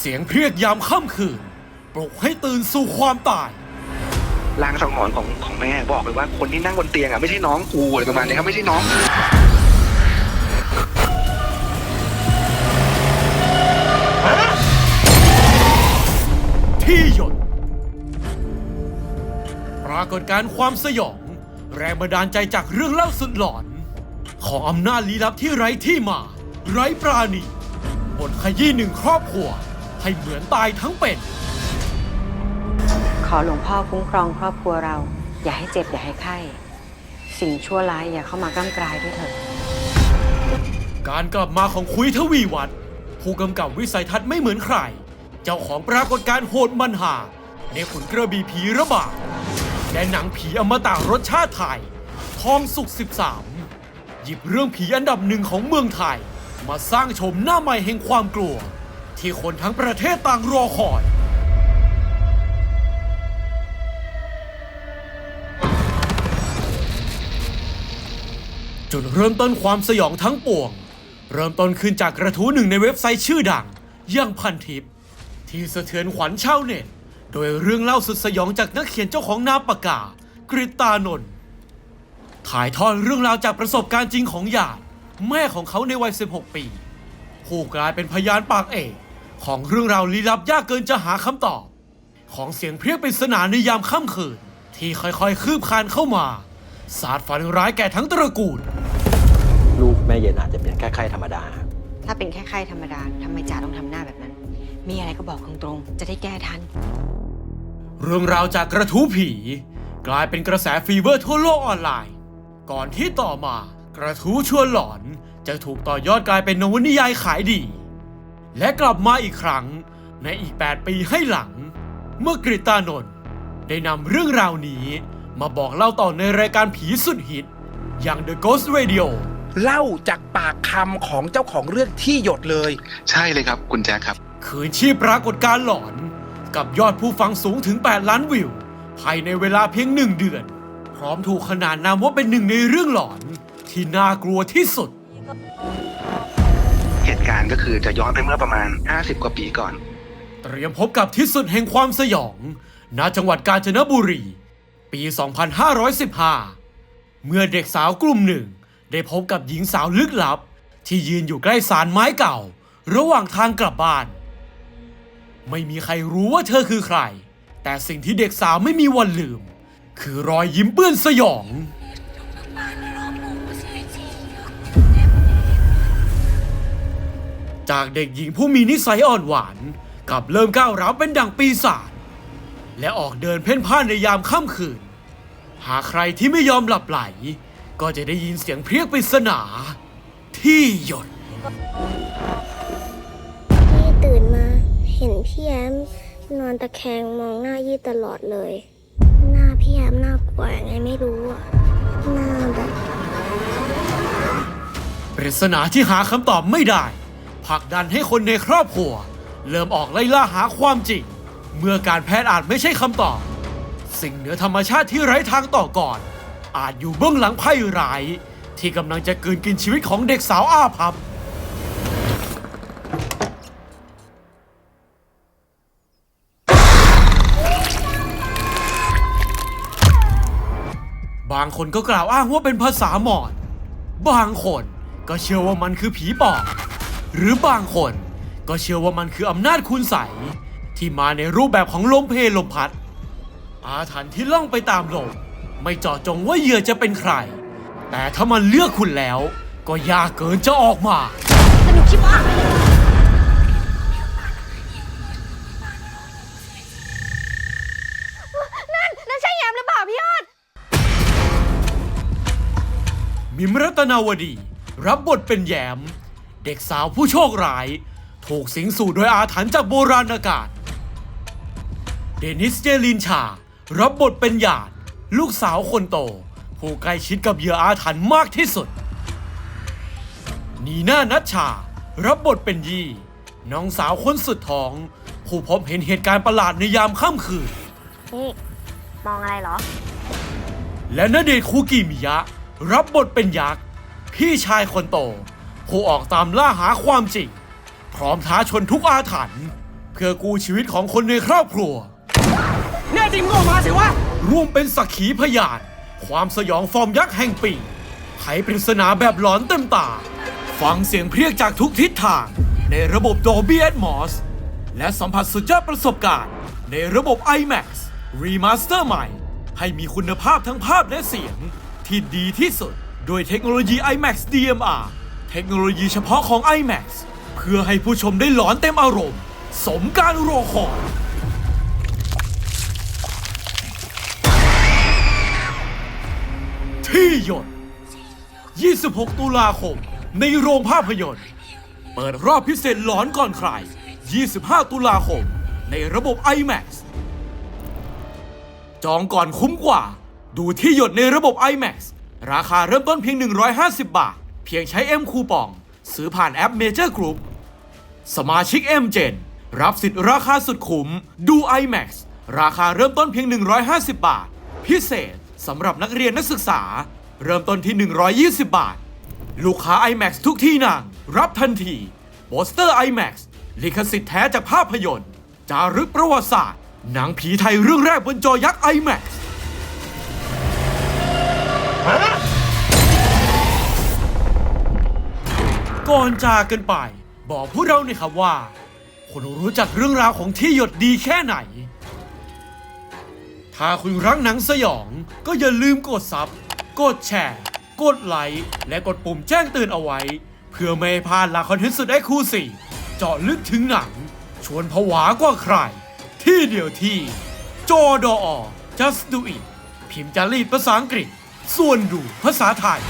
เสียงเพรียกยามค่ำคืน ปลุกให้ตื่นสู่ความตาย ลางสังหรณ์ของของแม่บอกเลยว่าคนที่นั่งบนเตียงอะไม่ใช่น้องกูอะไรประมาณนี้ครับไม่ใช่น้อง ที่หยดปรากฏการณ์ความสยอง แรงบันดาลใจจากเรื่องเล่าสุดหลอน ของอำนาจลี้ลับที่ไร้ที่มา ไร้ปราณีบนขยี้หนึ่งครอบครัว ให้เหมือนตายทั้งเป็น ขอหลวงพ่อคุ้มครองครอบครัวเรา อย่าให้เจ็บ อย่าให้ไข้ สิ่งชั่วร้ายอย่าเข้ามากล้ำกลายด้วยเถิดการกลับมาของคุยทวีวัฒน์ผู้กำกับวิสัยทัศน์ไม่เหมือนใคร เจ้าของปรากฏการณ์โหดมันหา ในขุนกระบี่ผีระบาดและหนังผีอมตะรสชาติไทยทองสุก 13 หยิบเรื่องผีอันดับหนึ่งของเมืองไทย มาสร้างชมหน้าใหม่แห่งความกลัว ที่คนทั้งประเทศต่างรอคอย จุดเริ่มต้นความสยองทั้งปวง เริ่มต้นขึ้นจากกระทู้หนึ่งในเว็บไซต์ชื่อดังย่างพันทิป ที่สะเทือนขวัญชาวเน็ต โดยเรื่องเล่าสุดสยองจากนักเขียนเจ้าของนาปากกา กริตานนท์ถ่ายทอดเรื่องราวจากประสบการณ์จริงของหยาด แม่ของเขาในวัย 16 ปี ผู้กลายเป็นพยานปากเอก ของเรื่องราวลี้ลับยากเกินจะหาคำตอบ ของเสียงเพรียกปริศนาในยามค่ำคืน ที่ค่อยๆ คืบคลานเข้ามา สาดฝันร้ายแก่ทั้งตระกูล ลูกแม่เย็นอาจจะเป็นแค่ไข้ธรรมดา ถ้าเป็นแค่ไข้ธรรมดาทำไมจ่าต้องทำหน้าแบบนั้น มีอะไรก็บอกตรงๆจะได้แก้ทัน เรื่องราวจากกระทู้ผี กลายเป็นกระแสฟีเวอร์ทั่วโลกออนไลน์ ก่อนที่ต่อมากระทู้ชวนหลอนจะถูกต่อยอดกลายเป็นนวนิยายขายดี และกลับมาอีกครั้งในอีก 8 ปีให้หลัง เมื่อกริตานนท์ได้นำเรื่องราวนี้มาบอกเล่าต่อในรายการผีสุดฮิต อย่าง The Ghost Radio เล่าจากปากคำของเจ้าของเรื่องที่หยดเลย ใช่เลยครับคุณแจ๊คครับ คืนชีพปรากฏการณ์หลอน กับยอดผู้ฟังสูงถึง 8 ล้านวิว ภายในเวลาเพียงหนึ่งเดือน พร้อมถูกขนานนามว่าเป็นหนึ่งในเรื่องหลอน ที่น่ากลัวที่สุด เหตุการณ์ก็คือจะย้อนไปเมื่อประมาณ 50 กว่าปีก่อน เตรียมพบกับที่สุดแห่งความสยอง ณ จังหวัดกาญจนบุรี ปี 2515 เมื่อเด็กสาวกลุ่มหนึ่ง ได้พบกับหญิงสาวลึกลับ ที่ยืนอยู่ใกล้ศาลไม้เก่า ระหว่างทางกลับบ้าน ไม่มีใครรู้ว่าเธอคือใคร แต่สิ่งที่เด็กสาวไม่มีวันลืม คือรอยยิ้มเปื้อนสยอง จากเด็กหญิงผู้มีนิสัยอ่อนหวานกลับเริ่มก้าวร้าวเป็นดังปีศาจและออกเดินเพ่นพ่านในยามค่ำคืน หากใครที่ไม่ยอมหลับไหล ก็จะได้ยินเสียงเพรียกปริศนา ที่หยดยี่ตื่นมาเห็นพี่แอมนอนตะแคงมองหน้ายี่ตลอดเลย หน้าพี่แอมน่ากลัวยังไงไม่รู้อะหน้าแบบปริศนาที่หาคำตอบไม่ได้ ผลักดันให้คนในครอบครัว เริ่มออกไล่ล่าหาความจริง เมื่อการแพทย์อาจไม่ใช่คำตอบ สิ่งเหนือธรรมชาติที่ไร้ทางต่อก่อน อาจอยู่เบื้องหลังไพ่ร้าย ที่กำลังจะกืนกินชีวิตของเด็กสาวอาพับบางคนก็กล่าวอ้างว่าเป็นภาษาหมอน บางคนก็เชื่อว่ามันคือผีปอบ หรือบางคน ก็เชื่อว่ามันคืออำนาจคุณใสยที่มาในรูปแบบของลมเพลลมพัด อาถรรพ์ที่ล่องไปตามลมไม่เจาะจงว่าเหยื่อจะเป็นใคร แต่ถ้ามันเลือกคุณแล้ว ก็ยากเกินจะออกมานั่นใช่แยมหรือเปล่าพี่ยอด มิมรัตนาวดี รับบทเป็นแยม เด็กสาวผู้โชคร้าย ถูกสิงสู่โดยอาถรรพ์จากโบราณกาศเดนิสเจลินชา รับบทเป็นหยาด ลูกสาวคนโต ผู้ใกล้ชิดกับเหยื่ออาถรรพ์มากที่สุด นีน่านัชชา รับบทเป็นยี่ น้องสาวคนสุดท้อง ผู้พบเห็นเหตุการณ์ประหลาดในยามค่ำคืน นี่ มองอะไรเหรอ และณเดชน์คูกิมิยะ รับบทเป็นยักษ์ พี่ชายคนโต ผู้ออกตามล่าหาความจริง พร้อมท้าชนทุกอาถรรพ์เพื่อกู้ชีวิตของคนในครอบครัว แน่จริงมึงออกมาสิวะ ร่วมเป็นสักขีพยาน ความสยองฟอร์มยักษ์แห่งปีไขปริศนาแบบหลอนเต็มตา ฟังเสียงเพรียกจากทุกทิศทาง ในระบบ Dolby Atmos และสัมผัสสุดยอดประสบการณ์ ในระบบ IMAX Remaster ใหม่ ให้มีคุณภาพทั้งภาพและเสียง ที่ดีที่สุดด้วยเทคโนโลยี IMAX DMR เทคโนโลยีเฉพาะของ IMAX เพื่อให้ผู้ชมได้หลอนเต็มอารมณ์ สมการรอคอยที่หยด 26 ตุลาคม ในโรงภาพยนตร์ เปิดรอบพิเศษหลอนก่อนใคร 25 ตุลาคม ในระบบ IMAX จองก่อนคุ้มกว่า ดูที่หยดในระบบ IMAX ราคาเริ่มต้นเพียง 150 บาท พียงใช้ M คูปอง ซื้อผ่านแอป Major Group สมาชิก M Gen รับสิทธิ์ราคาสุดคุ้ม ดู IMAX ราคาเริ่มต้นเพียง 150 บาท พิเศษสำหรับนักเรียนนักศึกษา เริ่มต้นที่ 120 บาท ลูกค้า IMAX ทุกที่นั่งรับทันทีโปสเตอร์ IMAX ลิขสิทธิ์แท้จากภาพยนตร์ จารึกประวัติศาสตร์ หนังผีไทยเรื่องแรกบนจอยักษ์ IMAX ก่อนจากกันไป บอกพวกเราหน่อยครับว่า คุณรู้จักเรื่องราวของที่หยดดีแค่ไหน ถ้าคุณรักหนังสยอง ก็อย่าลืมกดซับกดแชร์ กดไลค์ และกดปุ่มแจ้งเตือนเอาไว้ เพื่อไม่ให้พลาดลักคอนเทนต์สุดไอคูสี่เจาะลึกถึงหนัง ชวนผวากว่าใคร ที่เดียวที่ จอดอ just do it พิมพ์จารีตภาษาอังกฤษ ส่วนดูภาษาไทย